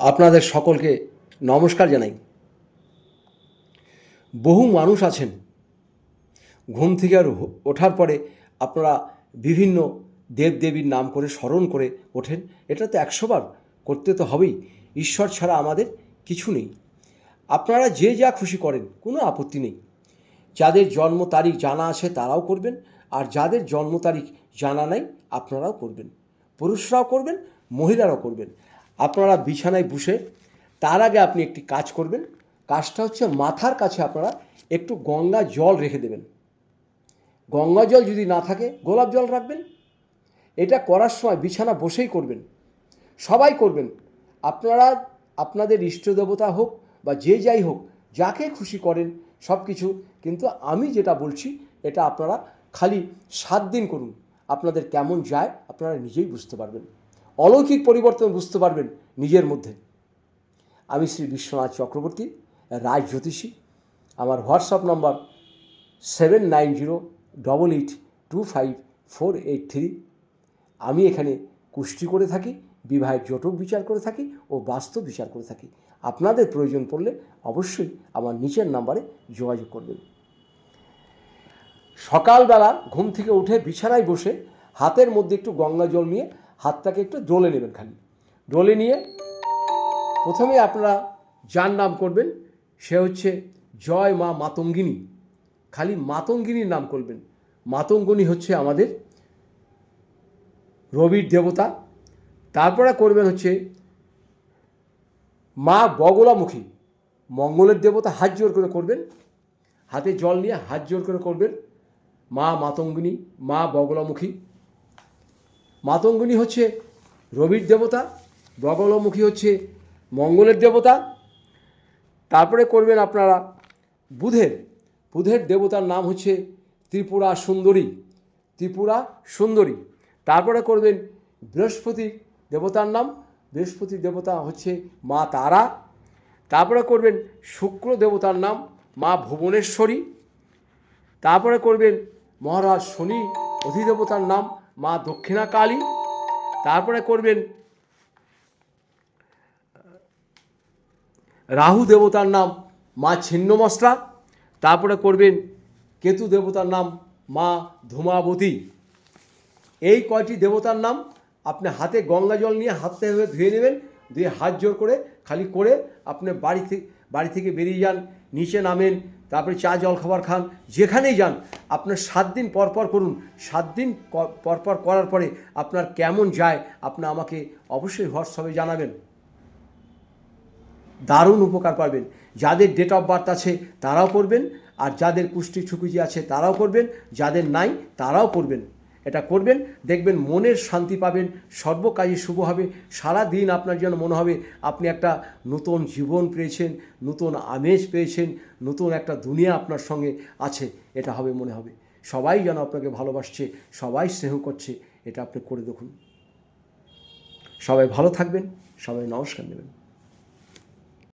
আপনাদের সকলকে নমস্কার জানাই। বহু মানুষ আছেন। ঘুম থেকে আর ওঠার পরে আপনারা বিভিন্ন দেবদেবীর নাম করে স্মরণ করে ওঠেন। এটা তো একশোবার করতে তো হবেই। ঈশ্বর ছাড়া আমাদের কিছু নেই। আপনারা যে যা খুশি করেন, কোনো আপত্তি নেই। যাদের জন্ম তারিখ জানা আছে তারাও করবেন, আর যাদের জন্ম তারিখ জানা নাই আপনারাও করবেন। পুরুষরাও করবেন, মহিলারাও করবেন। আপনারা বিছানায় বসে, তার আগে আপনি একটি কাজ করবেন। কাজটা হচ্ছে মাথার কাছে আপনারা একটু গঙ্গা জল রেখে দেবেন। গঙ্গা জল যদি না থাকে, গোলাপ জল রাখবেন। এটা করার সময় বিছানা বসেই করবেন। সবাই করবেন। আপনারা, আপনাদের ইষ্ট দেবতা হোক বা যে যাই হোক, যাকে খুশি করেন সব কিছু কিন্তু আমি যেটা বলছি, এটা আপনারা খালি সাত দিন করুন। আপনাদের কেমন যায়, আপনারা নিজেই বুঝতে পারবেন। অলৌকিক পরিবর্তন বুঝতে পারবেন নিজের মধ্যে। আমি শ্রী বিশ্বনাথ চক্রবর্তী, রায় জ্যোতিষী। আমার WhatsApp number seven nine zero double eight two five four eight three আমি এখানে কুষ্টি করে থাকি, বিবাহের জটক বিচার করে থাকি ও বাস্তব বিচার করে থাকি। আপনাদের প্রয়োজন পড়লে অবশ্যই আমার নিচের নাম্বারে যোগাযোগ করবেন। সকালবেলা ঘুম থেকে উঠে বিছানায় বসে হাতের মধ্যে একটু গঙ্গা জল নিয়ে হাতটাকে একটু ডলে নেবেন খালি। ডলে নিয়ে প্রথমে আপনারা যার নাম করবেন, সে হচ্ছে জয় মা মাতঙ্গিনী। খালি মাতঙ্গিনীর নাম করবেন। মাতঙ্গিনী হচ্ছে আমাদের রবির দেবতা। তারপরে করবেন হচ্ছে মা বগলামুখী। মঙ্গলের দেবতা হাত জোর করে করবেন। হাতে জল নিয়ে হাত জোর করে করবেন মা মাতঙ্গিনী, মা বগলামুখী। মাতঙ্গিনী হচ্ছে রবির দেবতা বগলমুখী হচ্ছে মঙ্গলের দেবতা। তারপরে করবেন আপনারা বুধের। বুধের দেবতার নাম হচ্ছে ত্রিপুরা সুন্দরী। ত্রিপুরা সুন্দরী। তারপরে করবেন বৃহস্পতি দেবতার নাম। বৃহস্পতি দেবতা হচ্ছে মা তারা। তারপরে করবেন শুক্র দেবতার নাম মা ভুবনেশ্বরী। তারপরে করবেন মহারাজ শনি অধিদেবতার নাম মা দক্ষিণা কালী তারপরে করবেন, রাহু দেবতার নাম মা ছিন্নমস্তা তারপরে করবেন, কেতু দেবতার নাম মা ধূমাবতী। এই কয়টি দেবতার নাম আপনি হাতে গঙ্গা জল নিয়ে হাতে হয়ে ধুয়ে নেবেন, ধুয়ে হাত জোর করে, খালি করে আপনি বাড়ি থেকে বাড়ি থেকে বেরিয়ে যান, নিচে নামেন তারপরে চা, জল খাবার খান, যেখানেই যান, আপনার সাত দিন পরপর পর করুন। সাত দিন পরপর পর পর করার পরে আপনার কেমন যায়, আপনি আমাকে অবশ্যই হোয়াটসঅ্যাপে জানাবেন। দারুণ উপকার পাবেন। যাদের ডেট অফ বার্থ আছে, তারাও করবেন, আর যাদের কুষ্টি ঠুকুজি আছে, তারাও করবেন। যাদের নাই, তারাও করবেন। এটা করবেন, দেখবেন মনের শান্তি পাবেন সর্বকাজে শুভ হবে সারা দিন আপনার যেন মনে হবে আপনি একটা নতুন জীবন পেয়েছেন, নতুন আমেজ পেয়েছেন, নতুন একটা দুনিয়া আপনার সঙ্গে আছে, এটা হবে মনে হবে। সবাই যেন আপনাকে ভালোবাসছে, সবাই স্নেহ করছে, এটা আপনি করে দেখুন। সবাই ভালো থাকবেন, সবাই নমস্কার নেবেন।